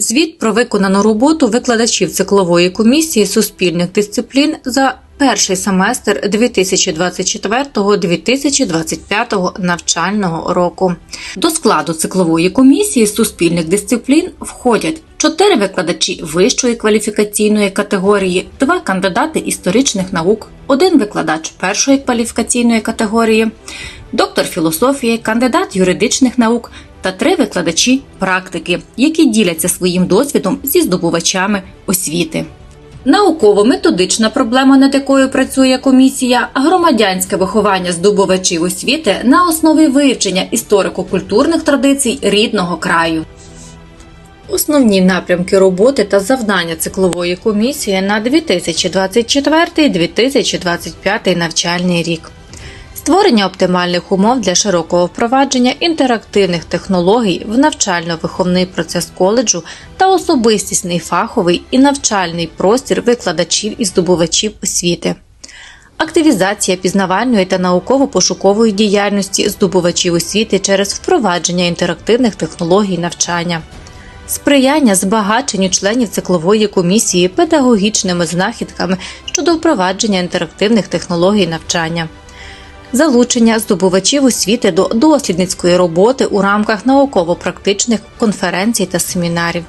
Звіт про виконану роботу викладачів циклової комісії суспільних дисциплін за перший семестр 2024-2025 навчального року. До складу циклової комісії суспільних дисциплін входять чотири викладачі вищої кваліфікаційної категорії, два кандидати історичних наук, один викладач першої кваліфікаційної категорії, доктор філософії, кандидат юридичних наук та три викладачі практики, які діляться своїм досвідом зі здобувачами освіти. Науково-методична проблема, над якою працює комісія, громадянське виховання здобувачів освіти на основі вивчення історико-культурних традицій рідного краю. Основні напрямки роботи та завдання циклової комісії на 2024-2025 навчальний рік. Створення оптимальних умов для широкого впровадження інтерактивних технологій в навчально-виховний процес коледжу та особистісний фаховий і навчальний простір викладачів і здобувачів освіти. Активізація пізнавальної та науково-пошукової діяльності здобувачів освіти через впровадження інтерактивних технологій навчання. Сприяння збагаченню членів циклової комісії педагогічними знахідками щодо впровадження інтерактивних технологій навчання залучення здобувачів освіти до дослідницької роботи у рамках науково-практичних конференцій та семінарів,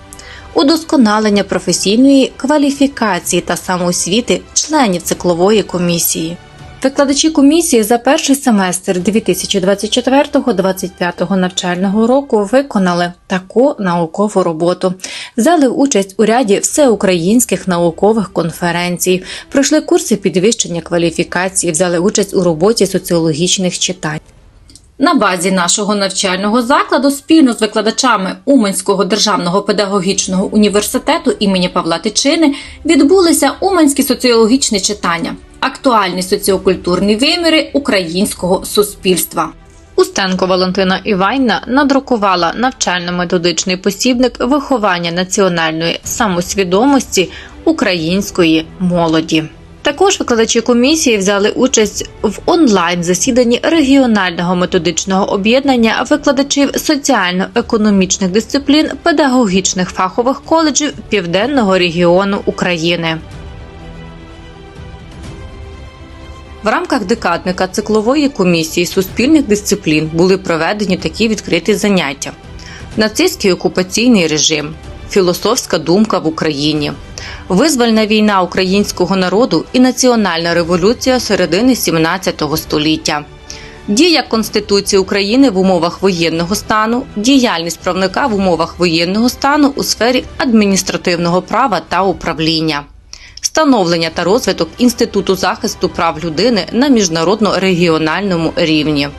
удосконалення професійної кваліфікації та самоосвіти членів циклової комісії. Викладачі комісії за перший семестр 2024-2025 навчального року виконали таку наукову роботу, взяли участь у ряді всеукраїнських наукових конференцій, пройшли курси підвищення кваліфікації, взяли участь у роботі соціологічних читань. На базі нашого навчального закладу спільно з викладачами Уманського державного педагогічного університету імені Павла Тичини відбулися Уманські соціологічні читання, актуальні соціокультурні виміри українського суспільства. Устенко Валентина Іванівна надрукувала навчально-методичний посібник виховання національної самосвідомості української молоді. Також викладачі комісії взяли участь в онлайн засіданні регіонального методичного об'єднання викладачів соціально-економічних дисциплін педагогічних фахових коледжів Південного регіону України. В рамках декадника циклової комісії суспільних дисциплін були проведені такі відкриті заняття: нацистський окупаційний режим, філософська думка в Україні, визвольна війна українського народу і національна революція середини 17 століття. Дія Конституції України в умовах воєнного стану, діяльність правника в умовах воєнного стану у сфері адміністративного права та управління, становлення та розвиток Інституту захисту прав людини на міжнародно-регіональному рівні,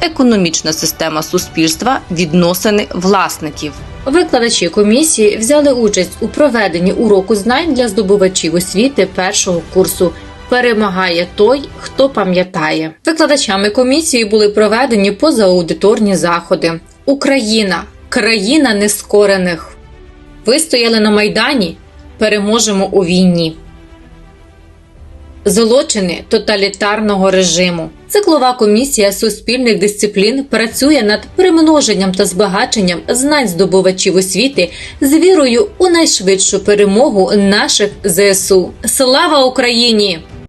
економічна система суспільства, відносини власників. Викладачі комісії взяли участь у проведенні уроку знань для здобувачів освіти першого курсу. Перемагає той, хто пам'ятає. Викладачами комісії були проведені позааудиторні заходи. Україна країна нескорених. Вистояли на майдані. Переможемо у війні. Злочини тоталітарного режиму. Циклова комісія суспільних дисциплін працює над примноженням та збагаченням знань здобувачів освіти з вірою у найшвидшу перемогу наших ЗСУ. Слава Україні!